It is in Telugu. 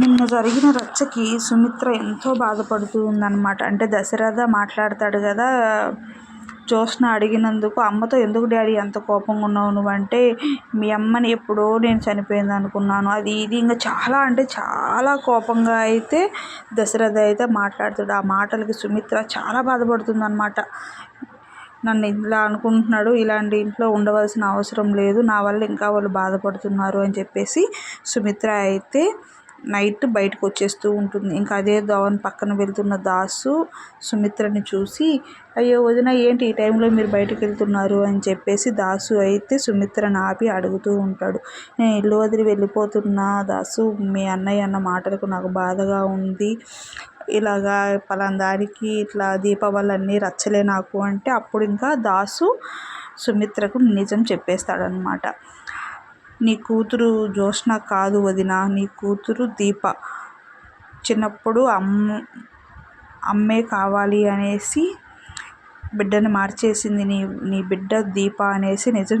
నిన్న జరిగిన రచ్చకి సుమిత్ర ఎంతో బాధపడుతూ ఉందన్నమాట. అంటే దశరథ మాట్లాడతాడు కదా జ్యోత్స్న అడిగినందుకు అమ్మతో ఎందుకు డాడీ అంత కోపంగా ఉన్నావు నువ్వంటే మీ అమ్మని ఎప్పుడో నేను చనిపోయింది అనుకున్నాను. అది ఇది ఇంకా చాలా అంటే చాలా కోపంగా అయితే దశరథ అయితే మాట్లాడుతాడు. ఆ మాటలకి సుమిత్ర చాలా బాధపడుతుంది అనమాట నన్ను ఇలా అనుకుంటున్నాడు ఇలాంటి ఇంట్లో ఉండవలసిన అవసరం లేదు నా వల్ల ఇంకా వాళ్ళు బాధపడుతున్నారు అని చెప్పేసి సుమిత్ర అయితే నైట్ బయటకు వచ్చేస్తూ ఉంటుంది. ఇంకా అదే ధవన్ పక్కన వెళ్తున్న దాసు సుమిత్రని చూసి అయ్యో వదిన ఏంటి ఈ టైంలో మీరు బయటకు వెళ్తున్నారు? అని చెప్పేసి దాసు అయితే సుమిత్రను ఆపి అడుగుతూ ఉంటాడు. నేను ఇల్లు వదిలి వెళ్ళిపోతున్నా దాసు మీ అన్నయ్య అన్న మాటలకు నాకు బాధగా ఉంది. ఇలాగా పలాందానికి ఇట్లా దీపావళి అన్నీ రచ్చలే నాకు అంటే అప్పుడు ఇంకా దాసు సుమిత్రకు నిజం చెప్పేస్తాడనమాట నీ కూతురు జ్యోత్స్న కాదు వదిన నీ కూతురు దీప. చిన్నప్పుడు అమ్మ అమ్మే కావాలి అనేసి బిడ్డని మార్చేసింది నీ నీ బిడ్డ దీప అనేసి నిజం